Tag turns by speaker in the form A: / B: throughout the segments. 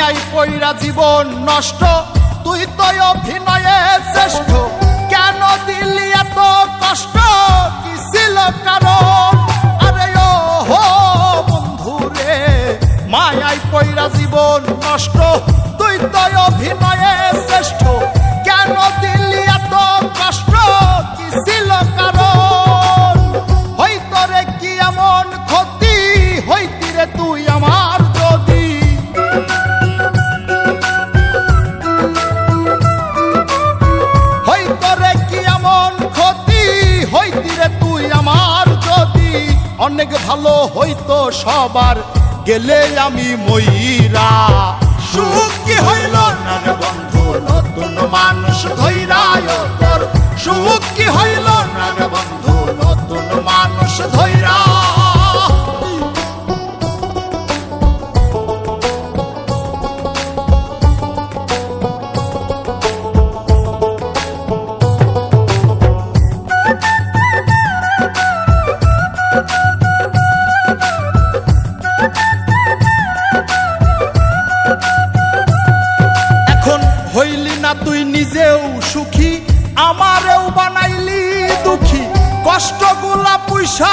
A: মায়াই পইরা জীবন নষ্ট, তুই তো অভিনয়ে শ্রেষ্ঠ। কেন দিলি এত কষ্ট? কি ছিল কারণ? আরে ও হো বন্ধু রে মায়াই পইরা জীবন নষ্ট, তুই তো অভিনয়ে অনেক ভালো হইতো সবার গেলে আমি ময়রা সুখ কি হইল? না বন্ধু নতুন মানুষ না তুই নিজেও সুখী? আমারেও বানাইলি দুঃখী। কষ্টগুলা পয়সা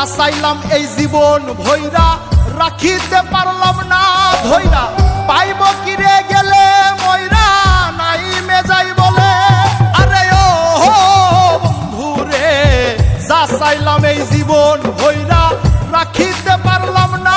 A: যা চাইলাম এই জীবন ভৈরা, রাখিতে পারলাম না ধৈরা। পাইব কিরে গেলে ময়রা, নাই মেজাই বলে। আরে ও বন্ধু রে চাইলাম এই জীবন ভৈরা, রাখিতে পারলাম না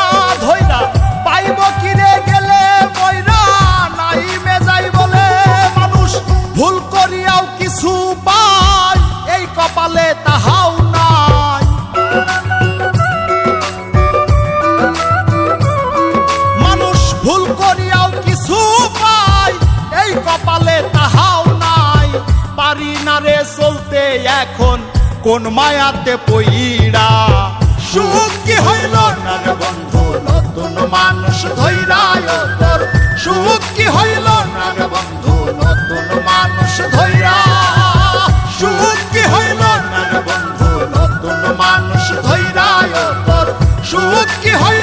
A: কোন মায়াতে পইরা সুখ কি হইল না বন্ধু, নতুন মানুষ ধৈরায় তোর সুখ কি হইল না বন্ধু, নতুন মানুষ ধৈরা। সুখ কি হইল না বন্ধু, নতুন মানুষ ধৈরায় তোর সুখ কি হইল